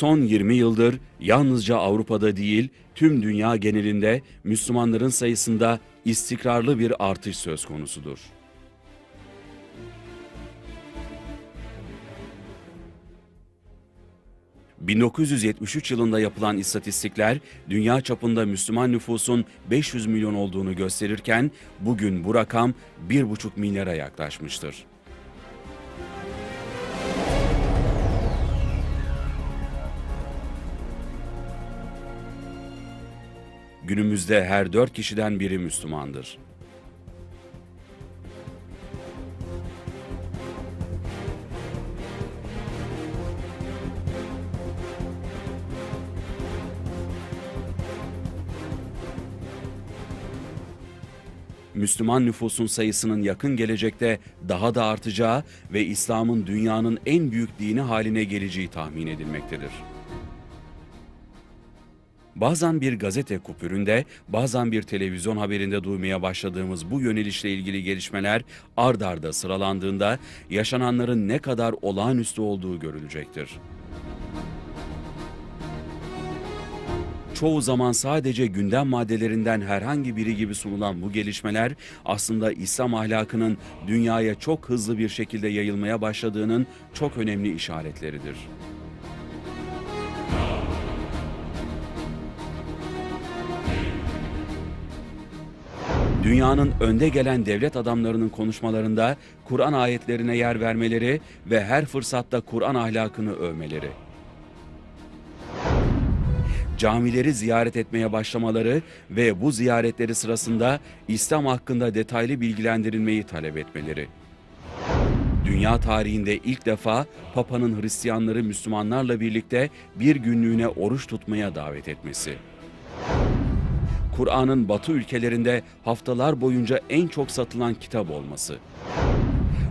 Son 20 yıldır yalnızca Avrupa'da değil, tüm dünya genelinde Müslümanların sayısında istikrarlı bir artış söz konusudur. ...1973 yılında yapılan istatistikler... ...dünya çapında Müslüman nüfusun 500 milyon olduğunu gösterirken... ...bugün bu rakam 1,5 milyara yaklaşmıştır. Günümüzde her dört kişiden biri Müslümandır. Müslüman nüfusun sayısının yakın gelecekte daha da artacağı ve İslam'ın dünyanın en büyük dini haline geleceği tahmin edilmektedir. Bazen bir gazete kupüründe, bazen bir televizyon haberinde duymaya başladığımız bu yönelişle ilgili gelişmeler ard arda sıralandığında yaşananların ne kadar olağanüstü olduğu görülecektir. Çoğu zaman sadece gündem maddelerinden herhangi biri gibi sunulan bu gelişmeler aslında İslam ahlakının dünyaya çok hızlı bir şekilde yayılmaya başladığının çok önemli işaretleridir. Dünyanın önde gelen devlet adamlarının konuşmalarında Kur'an ayetlerine yer vermeleri ve her fırsatta Kur'an ahlakını övmeleri. Camileri ziyaret etmeye başlamaları ve bu ziyaretleri sırasında İslam hakkında detaylı bilgilendirilmeyi talep etmeleri. Dünya tarihinde ilk defa Papa'nın Hristiyanları Müslümanlarla birlikte bir günlüğüne oruç tutmaya davet etmesi. Kur'an'ın Batı ülkelerinde haftalar boyunca en çok satılan kitap olması.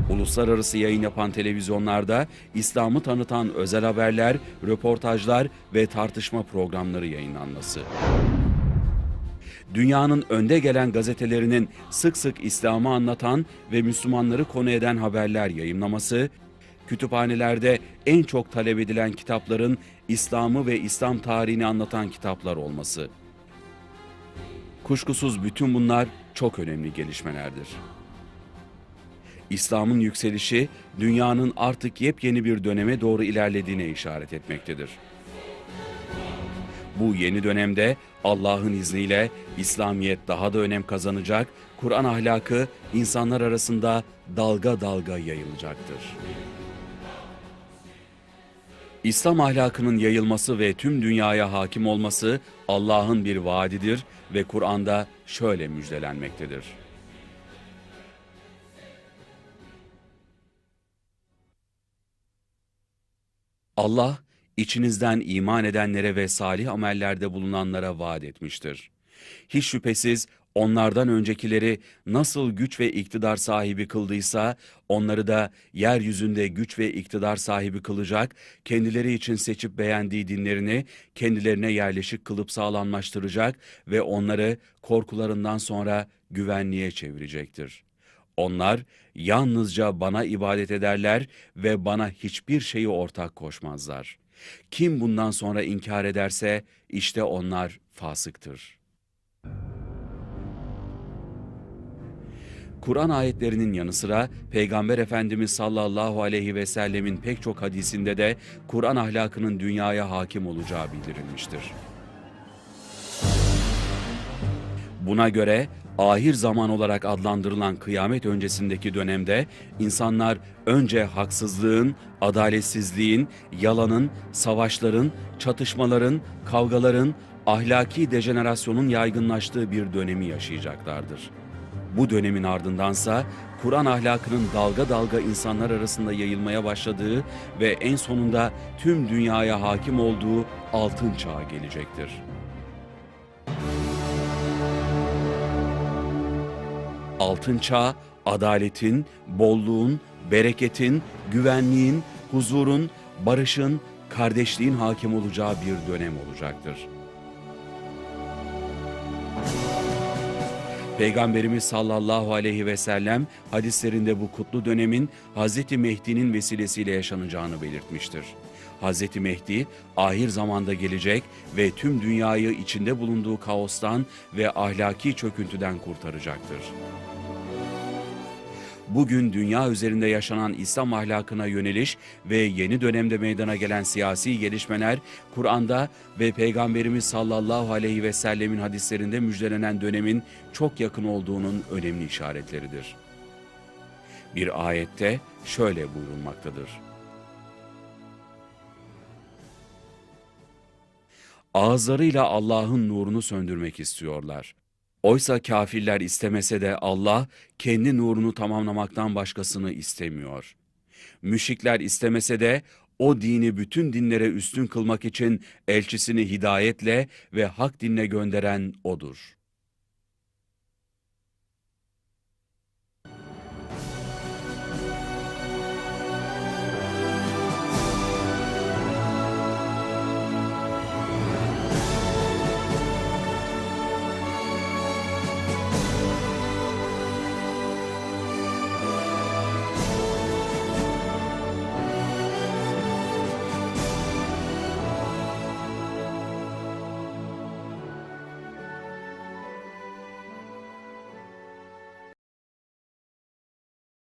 Uluslararası yayın yapan televizyonlarda İslam'ı tanıtan özel haberler, röportajlar ve tartışma programları yayınlanması. Dünyanın önde gelen gazetelerinin sık sık İslam'ı anlatan ve Müslümanları konu eden haberler yayınlaması, kütüphanelerde en çok talep edilen kitapların İslam'ı ve İslam tarihini anlatan kitaplar olması. Kuşkusuz bütün bunlar çok önemli gelişmelerdir. İslam'ın yükselişi dünyanın artık yepyeni bir döneme doğru ilerlediğine işaret etmektedir. Bu yeni dönemde Allah'ın izniyle İslamiyet daha da önem kazanacak, Kur'an ahlakı insanlar arasında dalga dalga yayılacaktır. İslam ahlakının yayılması ve tüm dünyaya hakim olması Allah'ın bir vaadidir ve Kur'an'da şöyle müjdelenmektedir. Allah içinizden iman edenlere ve salih amellerde bulunanlara vaat etmiştir. Hiç şüphesiz onlardan öncekileri nasıl güç ve iktidar sahibi kıldıysa, onları da yeryüzünde güç ve iktidar sahibi kılacak, kendileri için seçip beğendiği dinlerini kendilerine yerleşik kılıp sağlamlaştıracak ve onları korkularından sonra güvenliğe çevirecektir. Onlar yalnızca bana ibadet ederler ve bana hiçbir şeyi ortak koşmazlar. Kim bundan sonra inkar ederse işte onlar fasıktır.'' Kur'an ayetlerinin yanı sıra Peygamber Efendimiz sallallahu aleyhi ve sellemin pek çok hadisinde de Kur'an ahlakının dünyaya hakim olacağı bildirilmiştir. Buna göre ahir zaman olarak adlandırılan kıyamet öncesindeki dönemde insanlar önce haksızlığın, adaletsizliğin, yalanın, savaşların, çatışmaların, kavgaların, ahlaki dejenerasyonun yaygınlaştığı bir dönemi yaşayacaklardır. Bu dönemin ardındansa Kur'an ahlakının dalga dalga insanlar arasında yayılmaya başladığı ve en sonunda tüm dünyaya hakim olduğu altın çağa gelecektir. Altın çağ, adaletin, bolluğun, bereketin, güvenliğin, huzurun, barışın, kardeşliğin hakim olacağı bir dönem olacaktır. Peygamberimiz sallallahu aleyhi ve sellem hadislerinde bu kutlu dönemin Hz. Mehdi'nin vesilesiyle yaşanacağını belirtmiştir. Hz. Mehdi ahir zamanda gelecek ve tüm dünyayı içinde bulunduğu kaostan ve ahlaki çöküntüden kurtaracaktır. Bugün dünya üzerinde yaşanan İslam ahlakına yöneliş ve yeni dönemde meydana gelen siyasi gelişmeler Kur'an'da ve Peygamberimiz sallallahu aleyhi ve sellemin hadislerinde müjdelenen dönemin çok yakın olduğunun önemli işaretleridir. Bir ayette şöyle buyurulmaktadır. Ağızlarıyla Allah'ın nurunu söndürmek istiyorlar. Oysa kafirler istemese de Allah kendi nurunu tamamlamaktan başkasını istemiyor. Müşrikler istemese de o dini bütün dinlere üstün kılmak için elçisini hidayetle ve hak dinle gönderen O'dur.